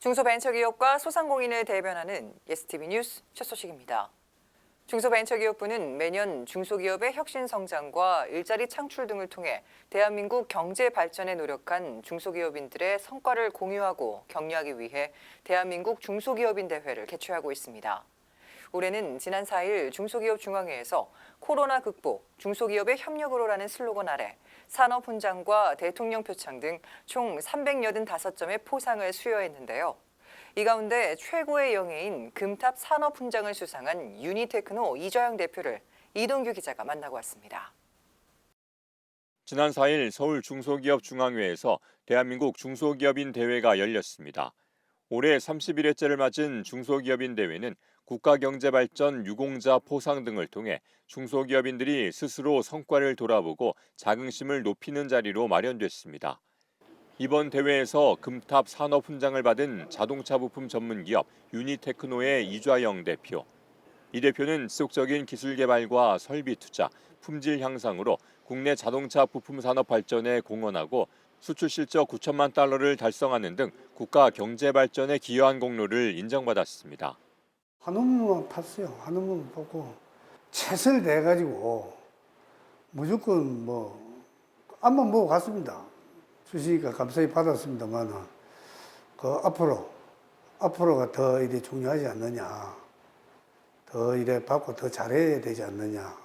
중소벤처기업과 소상공인을 대변하는 예스티비 뉴스 첫 소식입니다. 중소벤처기업부는 매년 중소기업의 혁신 성장과 일자리 창출 등을 통해 대한민국 경제 발전에 노력한 중소기업인들의 성과를 공유하고 격려하기 위해 대한민국 중소기업인 대회를 개최하고 있습니다. 올해는 지난 4일 중소기업 중앙회에서 코로나 극복, 중소기업의 협력으로라는 슬로건 아래 산업훈장과 대통령 표창 등 총 385점의 포상을 수여했는데요. 이 가운데 최고의 영예인 금탑 산업훈장을 수상한 유니테크노 이좌영 대표를 이동규 기자가 만나고 왔습니다. 지난 4일 서울 중소기업 중앙회에서 대한민국 중소기업인 대회가 열렸습니다. 올해 31회째를 맞은 중소기업인 대회는 국가경제발전 유공자 포상 등을 통해 중소기업인들이 스스로 성과를 돌아보고 자긍심을 높이는 자리로 마련됐습니다. 이번 대회에서 금탑 산업 훈장을 받은 자동차 부품 전문 기업 유니테크노의 이좌영 대표. 이 대표는 지속적인 기술 개발과 설비 투자, 품질 향상으로 국내 자동차 부품 산업 발전에 공헌하고 수출 실적 9천만 달러를 달성하는 등 국가 경제 발전에 기여한 공로를 인정받았습니다. 한우물만 팠어요. 한우물만 팠고 최선을 다해가지고 무조건 뭐 앞만 보고 갔습니다. 주시니까 감사히 받았습니다만 그 앞으로 앞으로가 더 이래 중요하지 않느냐 더 이래 받고 더 잘해야 되지 않느냐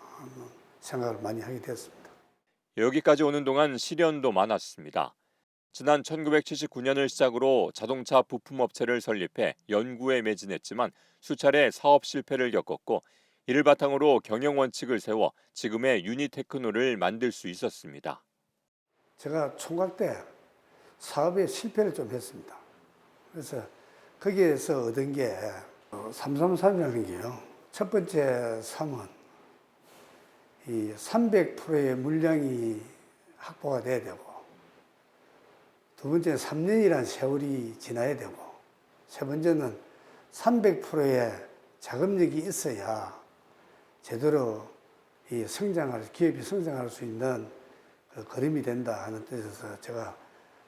생각을 많이 하게 됐습니다. 여기까지 오는 동안 시련도 많았습니다. 지난 1979년을 시작으로 자동차 부품 업체를 설립해 연구에 매진했지만 수차례 사업 실패를 겪었고 이를 바탕으로 경영 원칙을 세워 지금의 유니테크노를 만들 수 있었습니다. 제가 총각 때 사업에 실패를 좀 했습니다. 그래서 거기에서 얻은 게 333이라는 게요. 첫 번째 3은 이 300%의 물량이 확보가 돼야 되고 두 번째는 3년이라는 세월이 지나야 되고 세 번째는 300%의 자금력이 있어야 제대로 이 성장할 기업이 성장할 수 있는 그 걸음이 된다 하는 뜻에서 제가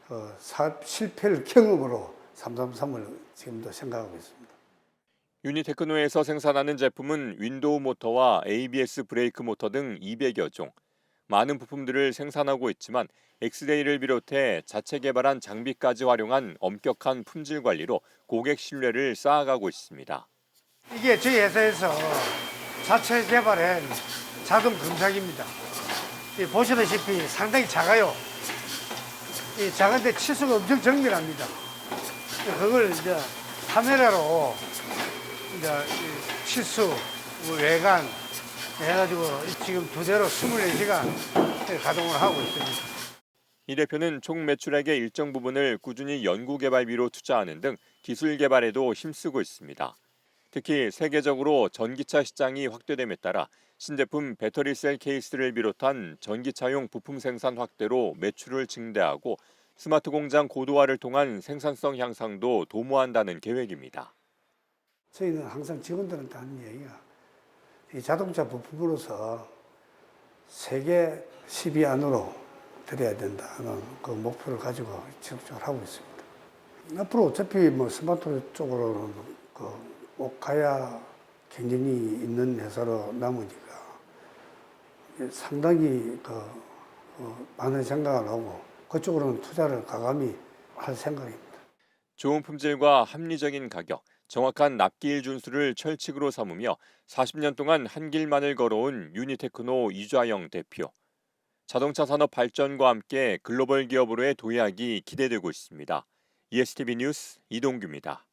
그 사업 실패를 경험으로 333을 지금도 생각하고 있습니다. 유니테크노에서 생산하는 제품은 윈도우 모터와 ABS 브레이크 모터 등 200여 종. 많은 부품들을 생산하고 있지만 엑스레이를 비롯해 자체 개발한 장비까지 활용한 엄격한 품질 관리로 고객 신뢰를 쌓아가고 있습니다. 이게 저희 회사에서 자체 개발한 자동 금사기입니다. 이 보시다시피 상당히 작아요. 이 작은데 치수가 엄청 정밀합니다. 그걸 이제 카메라로 이제 이 치수, 뭐 외관 해가지고 지금 두 대로 24시간 가동을 하고 있습니다. 이 대표는 총 매출액의 일정 부분을 꾸준히 연구 개발비로 투자하는 등 기술 개발에도 힘쓰고 있습니다. 특히 세계적으로 전기차 시장이 확대됨에 따라 신제품 배터리셀 케이스를 비롯한 전기차용 부품 생산 확대로 매출을 증대하고 스마트 공장 고도화를 통한 생산성 향상도 도모한다는 계획입니다. 저희는 항상 직원들한테 하는 얘기가 이 자동차 부품으로서 세계 10위 안으로 들여야 된다는 그 목표를 가지고 지속적으로 하고 있습니다. 앞으로 어차피 뭐 스마트 쪽으로는 그꼭 가야 경쟁이 있는 회사로 남으니까 상당히 그 어, 많은 생각을 하고 그쪽으로는 투자를 가감히 할 생각입니다. 좋은 품질과 합리적인 가격, 정확한 납기일 준수를 철칙으로 삼으며 40년 동안 한 길만을 걸어온 유니테크노 이좌영 대표. 자동차 산업 발전과 함께 글로벌 기업으로의 도약이 기대되고 있습니다. ESTV 뉴스 이동규입니다.